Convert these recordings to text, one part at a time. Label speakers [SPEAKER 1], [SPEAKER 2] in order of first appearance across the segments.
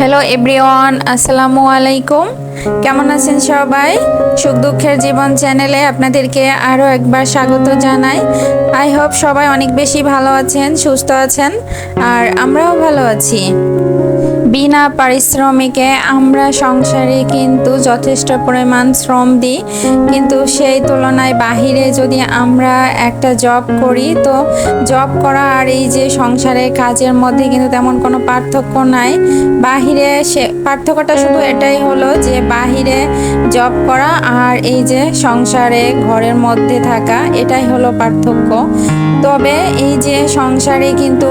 [SPEAKER 1] Hello everyone আসসালামু আলাইকুম কেমন আছেন সবাই? সুখ দুঃখের জীবন চ্যানেলে আপনাদেরকে আরও একবার স্বাগত জানাই। আই হোপ সবাই অনেক বেশি ভালো আছেন, সুস্থ আছেন, আর আমরাও ভালো আছি। বিনা পারিশ্রমিকে আমরা সংসারে কিন্তু যথেষ্ট পরিমাণ শ্রম দিই। কিন্তু সেই তুলনায় বাহিরে যদি আমরা একটা জব করি, তো জব করা আর এই যে সংসারে কাজের মধ্যে কিন্তু তেমন কোনো পার্থক্য নাই। বাহিরে সে, পার্থক্যটা শুধু এটাই হলো যে বাহিরে জব করা আর এই যে সংসারে ঘরের মধ্যে থাকা, এটাই হলো পার্থক্য। তবে এই যে সংসারে কিন্তু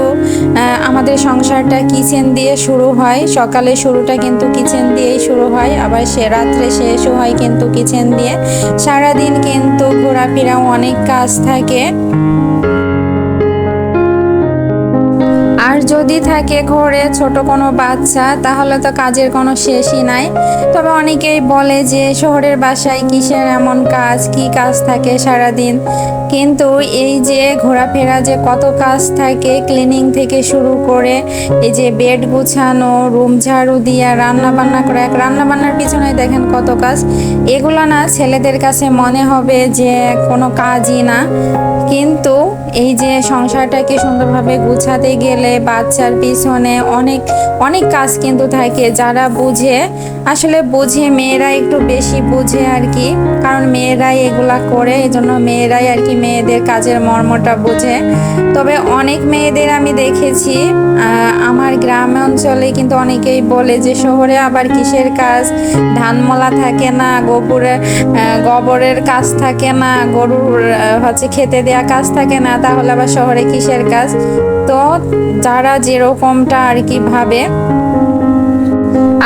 [SPEAKER 1] আমাদের সংসারটা কিচেন দিয়ে শুরু হয়। সকালে শুরুটা কিন্তু কিচেন দিয়েই শুরু হয়, আবার সে রাত্রে শেষও হয় কিন্তু কিচেন দিয়ে। সারাদিন কিন্তু ঘোরাফেরাও অনেক কাজ থাকে। যদি থাকে ঘরে ছোট কোনো বাচ্চা, তাহলে তো কাজের কোনো শেষই নাই। তবে অনেকেই বলে যে শহরের বাসায় কিসের এমন কাজ, কি কাজ থাকে সারাদিন? কিন্তু এই যে ঘোরাফেরা যে কত কাজ থাকে ক্লিনিং থেকে শুরু করে এই যে বেড গুছানো রুম ঝাড়ু দিয়া রান্না বান্না করে, এক রান্না বান্নার পিছনে দেখেন কত কাজ। এগুলো না ছেলেদের কাছে মনে হবে যে কোনো কাজই না। কিন্তু এই যে সংসারটাকে সুন্দরভাবে গুছাতে গেলে বাচ্চার পিছনে অনেক অনেক কাজ কিন্তু থাকে যারা বুঝে। আসলে বুঝে মেয়েরা একটু বেশি বুঝে আর কি। কারণ মেয়েরাই এগুলা করে এই জন্য মেয়েরাই আর কি মেয়েদের কাজের মর্মটা বুঝে। তবে অনেক মেয়েদের আমি দেখেছি আমার গ্রাম অঞ্চলে কিন্তু অনেকেই বলে যে শহরে আবার কিসের কাজ? ধান মলা থাকে না গোবরের গোবরের কাজ থাকে না, গরুর হচ্ছে খেতে দেয়া কাজ থাকে না, তাহলে আবার শহরে কিসের কাজ? তো যারা যেরকমটা আর কি ভাবে,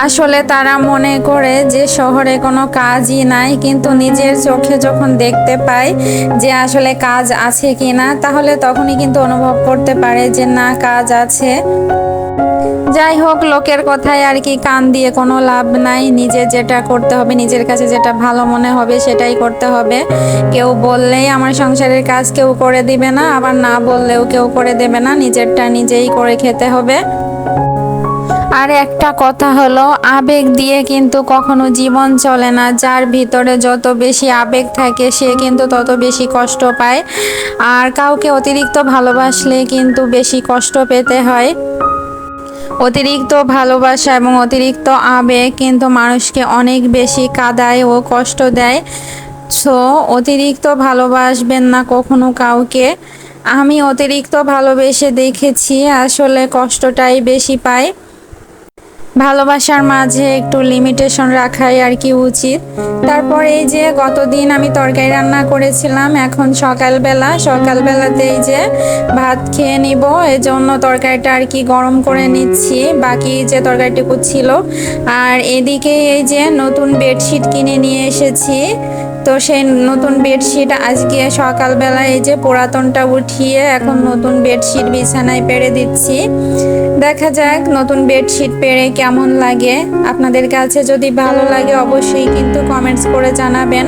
[SPEAKER 1] আসলে তারা মনে করে যে শহরে কোনো কাজই নাই, কিন্তু নিজের চোখে যখন দেখতে পায় যে আসলে কাজ আছে কি না তাহলে তখনই কিন্তু অনুভব করতে পারে যে না, কাজ আছে। যাই হোক, লোকের কথায় আর কি কান দিয়ে কোনো লাভ নাই। নিজে যেটা করতে হবে, নিজের কাছে যেটা ভালো মনে হবে সেটাই করতে হবে। কেউ বললেই আমার সংসারের কাজ কেউ করে দিবে না, আবার না বললেও কেউ করে দেবে না, নিজেরটা নিজেই করে খেতে হবে। আর একটা কথা হলো, আবেগ দিয়ে কিন্তু কখনো জীবন চলে না। যার ভিতরে যত বেশি আবেগ থাকে, সে কিন্তু তত বেশি কষ্ট পায়। আর কাউকে অতিরিক্ত ভালোবাসলে কিন্তু বেশি কষ্ট পেতে হয়। অতিরিক্ত ভালোবাসা এবং অতিরিক্ত আবেগ কিন্তু মানুষকে অনেক বেশি কাদায় ও কষ্ট দেয়। সো, অতিরিক্ত ভালোবাসবেন না কখনো কাউকে। আমি অতিরিক্ত ভালোবেসে দেখেছি, আসলে কষ্টটাই বেশি পাই ভালোবাসার মাঝে একটু লিমিটেশন রাখাই আর কি উচিত। তারপর এই যে গতদিন আমি তরকারি রান্না করেছিলাম, এখন সকালবেলা সকালবেলাতে এই যে ভাত খেয়ে নিব জন্য তরকারিটা আর কি গরম করে নিচ্ছি, বাকি যে তরকারিটুকু ছিল। আর এদিকে এই যে নতুন বেডশিট কিনে নিয়ে এসেছি। তো সেই নতুন বেডশিট আজকে সকালবেলা এই যে পুরাতনটা উঠিয়ে এখন নতুন বেডশিট বিছানায় পেরে দিচ্ছি। দেখা যাক নতুন বেডশিট পেরে কেমন লাগে। আপনাদের কাছে যদি ভালো লাগে অবশ্যই কিন্তু কমেন্টস করে জানাবেন।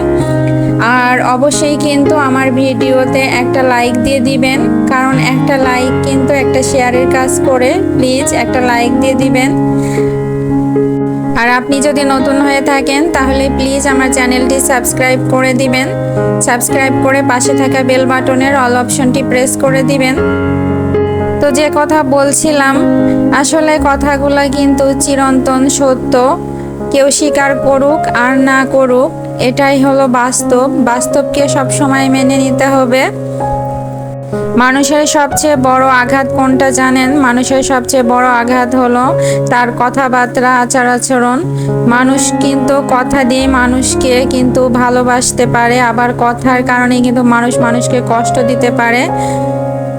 [SPEAKER 1] আর অবশ্যই কিন্তু আমার ভিডিওতে একটা লাইক দিয়ে দিবেন। কারণ একটা লাইক কিন্তু একটা শেয়ারের কাজ করে। প্লিজ একটা লাইক দিয়ে দিবেন। আর আপনি যদি নতুন হয়ে থাকেন, তাহলে প্লিজ আমার চ্যানেলটি সাবস্ক্রাইব করে দিবেন। সাবস্ক্রাইব করে পাশে থাকা বেল বাটনের অল অপশনটি প্রেস করে দিবেন। তো যে কথা বলছিলাম, আসলে কথাগুলো কিন্তু চিরন্তন সত্য। কেউ স্বীকার করুক আর না করুক, এটাই হলো বাস্তব। বাস্তবকে সবসময় মেনে নিতে হবে। মানুষের সবচেয়ে বড় আঘাত কোনটা জানেন? মানুষের সবচেয়ে বড় আঘাত হলো তার কথাবার্তা, আচার আচরণ। মানুষ কিন্তু কথা দিয়ে মানুষকে কিন্তু ভালোবাসতে পারে, আবার কথার কারণে কিন্তু মানুষ মানুষকে কষ্ট দিতে পারে।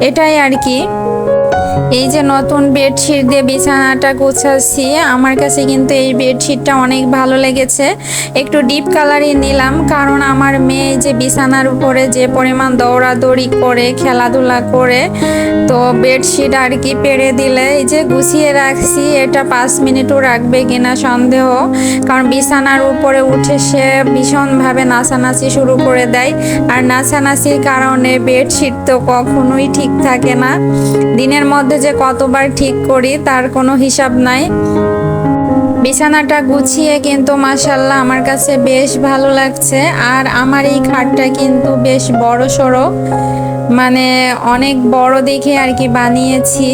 [SPEAKER 1] এটাই আর কি। এই যে নতুন বেডশিট দিয়ে বিছানাটা গুছাচ্ছি, আমার কাছে কিন্তু এই বেডশিটটা অনেক ভালো লেগেছে। একটু ডিপ কালারই নিলাম, কারণ আমার মেয়ে যে বিছানার উপরে যে পরিমাণ দৌড়াদৌড়ি করে, খেলাধুলা করে, তো বেডশিট আর কি পেরে দিলে, এই যে গুছিয়ে রাখছি, এটা পাঁচ মিনিটও রাখবে কিনা সন্দেহ, কারণ বিছানার উপরে উঠে সে ভীষণভাবে নাচানাচি শুরু করে দেয়। আর নাচানাচির কারণে বেডশিট তো কখনোই ঠিক থাকে না। দিনের মধ্যে যে কতবার ঠিক করি তার কোনো হিসাব নাই। বিছানাটা গুছিয়ে কিন্তু মাসাল্লাহ আমার কাছে বেশ ভালো লাগছে। আর আমার এই খাটটা কিন্তু বেশ বড় সড়ো। মানে অনেক বড় দেখে আর কি বানিয়েছি।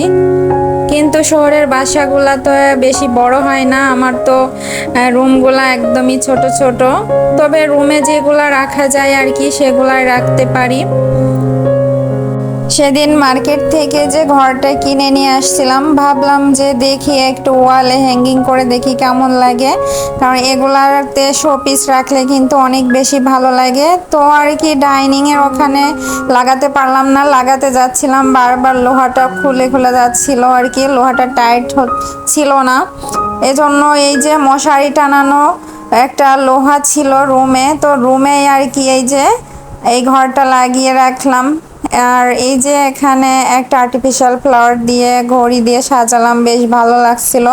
[SPEAKER 1] কিন্তু শহরের বাসাগুলা তো বেশি বড় হয় না, আমার তো রুমগুলা একদমই ছোট ছোট। তবে রুমে যেগুলা রাখা যায় আর কি সেগুলাই রাখতে পারি। সেদিন মার্কেট থেকে যে ঘরটা কিনে নিয়ে আসছিলাম, ভাবলাম যে দেখি একটু ওয়ালে হ্যাঙ্গিং করে দেখি কেমন লাগে। কারণ এগুলাতে শোপিস রাখলে কিন্তু অনেক বেশি ভালো লাগে। তো আর কি ডাইনিং এর ওখানে লাগাতে পারলাম না, লাগাতে যাচ্ছিলাম, বারবার লোহাটা খুলে খুলে যাচ্ছিল আর কি, লোহাটা টাইট ছিল না। এজন্য এই যে মশারি টানানো একটা লোহা ছিল রুমে তো রুমে আর কি এই যে, এই ঘরটা লাগিয়ে রাখলাম। আর এই যে এখানে একটা আর্টিফিশিয়াল ফ্লাওয়ার দিয়ে, ঘড়ি দিয়ে সাজালাম, বেশ ভালো লাগছিল।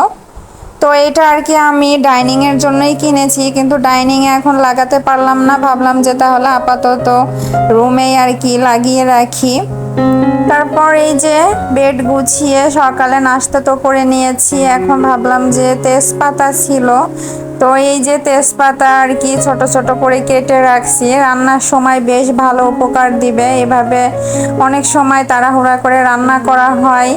[SPEAKER 1] তো এটা আর কি আমি ডাইনিং এর জন্যই কিনেছি, কিন্তু ডাইনিং এ এখন লাগাতে পারলাম না। ভাবলাম যে তাহলে আপাতত রুমেই আর কি লাগিয়ে রাখি। তারপর এই যে বেড গুছিয়ে সকালে নাস্তা তো করে নিয়েছি, এখন ভাবলাম যে তেজপাতা ছিল। তো এই যে তেজপাতা আর কি ছোট ছোট করে কেটে রাখছি, রান্নার সময় বেশ ভালো উপকার দিবে। এভাবে অনেক সময় তাড়াহুড়া করে রান্না করা হয়।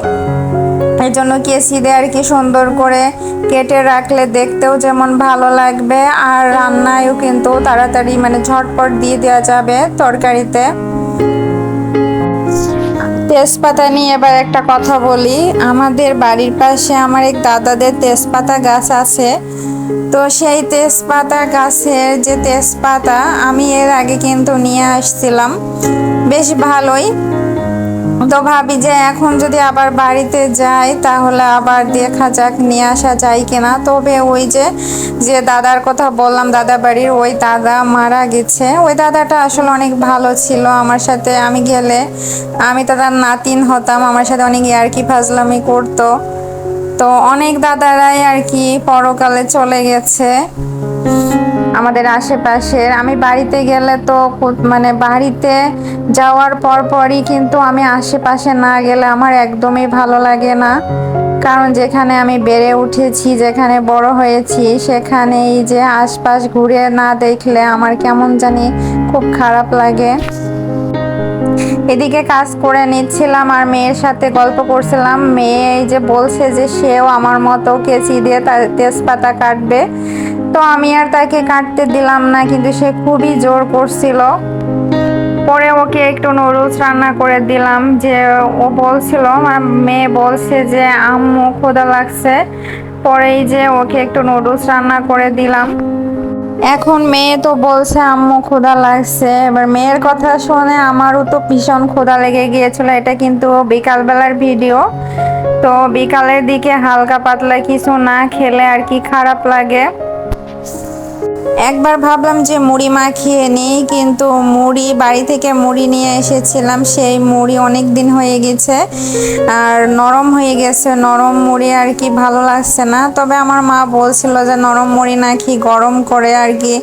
[SPEAKER 1] এই জন্য কেসি দিয়ে আর কি সুন্দর করে কেটে রাখলে দেখতেও যেমন ভালো লাগবে। আর রান্নায়ও কিন্তু তাড়াতাড়ি মানে ঝটপট দিয়ে দেওয়া যাবে তরকারিতে। তেজপাতা নিয়ে এবার একটা কথা বলি। আমাদের বাড়ির পাশে আমার এক দাদাদের তেজপাতা গাছ আছে। তো সেই তেজপাতা গাছের যে তেজপাতা আমি এর আগে কিন্তু নিয়ে আসছিলাম। বেশ ভালোই। তো ভাবি যে এখন যদি আবার বাড়িতে যাই, তাহলে আবার দেখা যাক, নিয়ে আসা যায় কিনা। তবে ওই যে যে দাদার কথা বললাম, দাদা বাড়ির, ওই দাদা মারা গেছে। ওই দাদাটা আসলে অনেক ভালো ছিল আমার সাথে। আমি গেলে, আমি দাদার নাতিন হতাম, আমার সাথে অনেক ইয়ার্কি ফাজলামি করতো। তো অনেক দাদারাই আর কি পরকালে চলে গেছে। আমাদের আশেপাশের। আমি বাড়িতে গেলে তো মানে বাড়িতে যাওয়ার পর পরই কিন্তু আমি আশেপাশে না গেলে আমার একদমই ভালো লাগে না। কারণ যেখানে আমি বেড়ে উঠেছি, যেখানে বড় হয়েছি সেখানে এই যে আশপাশ ঘুরে না দেখলে আমার কেমন জানি খুব খারাপ লাগে। এদিকে কাজ করে নিচ্ছিলাম আর মেয়ের সাথে গল্প করছিলাম। মেয়ে এই যে বলছে যে সেও আমার মতো কেচি দিয়ে তেজপাতা কাটবে। তো আমি আর তাকে কাটতে দিলাম না, কিন্তু সে খুবই জোর করছিল। পরে ওকে একটু নুডলস রান্না করে দিলাম, যে ও বলছিল, আমার মেয়ে বলছে যে, আম্মু খোদা লাগছে। পরেই যে ওকে একটু নুডলস রান্না করে দিলাম। এখন মেয়ে তো বলছে, আম্মু, ক্ষুধা লাগছে। এবার মেয়ের কথা শুনে আমারও তো ভীষণ ক্ষুধা লেগে গিয়েছিল, এটা কিন্তু বিকালবেলার ভিডিও। তো বিকালের দিকে হালকা পাতলা কিছু না খেলে আর কি খারাপ লাগে। একবার ভাবলাম যে মুড়ি মাখিয়ে নিই, কিন্তু মুড়ি, বাড়ি থেকে মুড়ি নিয়ে এসেছিলাম। সেই মুড়ি অনেক দিন হয়ে গেছে, আর নরম হয়ে গেছে। নরম মুড়ি আর কি ভালো লাগছে না। তবে আমার মা বলছিল যে নরম মুড়ি নাকি গরম করে আর কি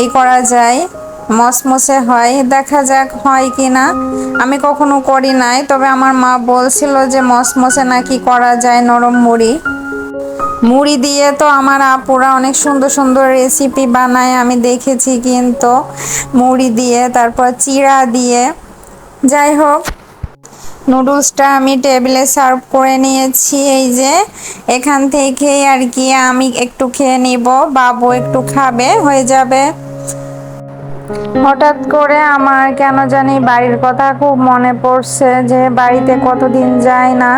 [SPEAKER 1] এই করা যায়। মসমসে হয়, দেখা যাক হয় কি না। আমি কখনো করি নাই, তবে আমার মা বলছিল যে মসমসে নাকি করা যায় নরম মুড়ি। মুড়ি দিয়ে তো আমার আপুরা অনেক সুন্দর সুন্দর রেসিপি বানায়, আমি দেখেছি কিন্তু। মুড়ি দিয়ে, তারপর চিড়া দিয়ে। যাই হোক, নুডলসটা আমি টেবিলে সার্ভ করে নিয়েছি। এই যে, এখান থেকেই আর কি আমি একটু খেয়ে নিব, বাবু একটু খাবে, হয়ে যাবে। হঠাৎ করে আমার কেন জানি বাড়ির কথা খুব মনে পড়ছে যে বাড়িতে কতদিন যায় না।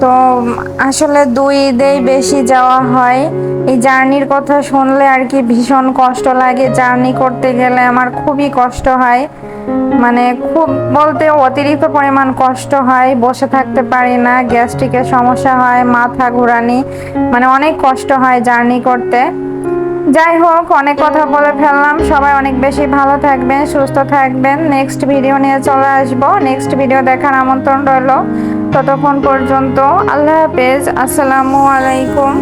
[SPEAKER 1] তো, আসলে দুই ঈদেই বেশি যাওয়া হয়। এই জার্নির কথা শুনলে আর কি ভীষণ কষ্ট লাগে। জার্নি করতে গেলে আমার খুবই কষ্ট হয়। মানে খুব বলতে অতিরিক্ত পরিমাণ কষ্ট হয়, বসে থাকতে পারি না, গ্যাস্ট্রিকের সমস্যা হয়, মাথা ঘোরানি মানে অনেক কষ্ট হয় জার্নি করতে। যাই হোক, অনেক কথা বলে ফেললাম। সবাই অনেক বেশি ভালো থাকবেন, সুস্থ থাকবেন। নেক্সট ভিডিও নিয়ে চলে আসব। নেক্সট ভিডিও দেখার আমন্ত্রণ রইল। ততক্ষণ পর্যন্ত আল্লাহ হাফেজ। আসসালামু আলাইকুম।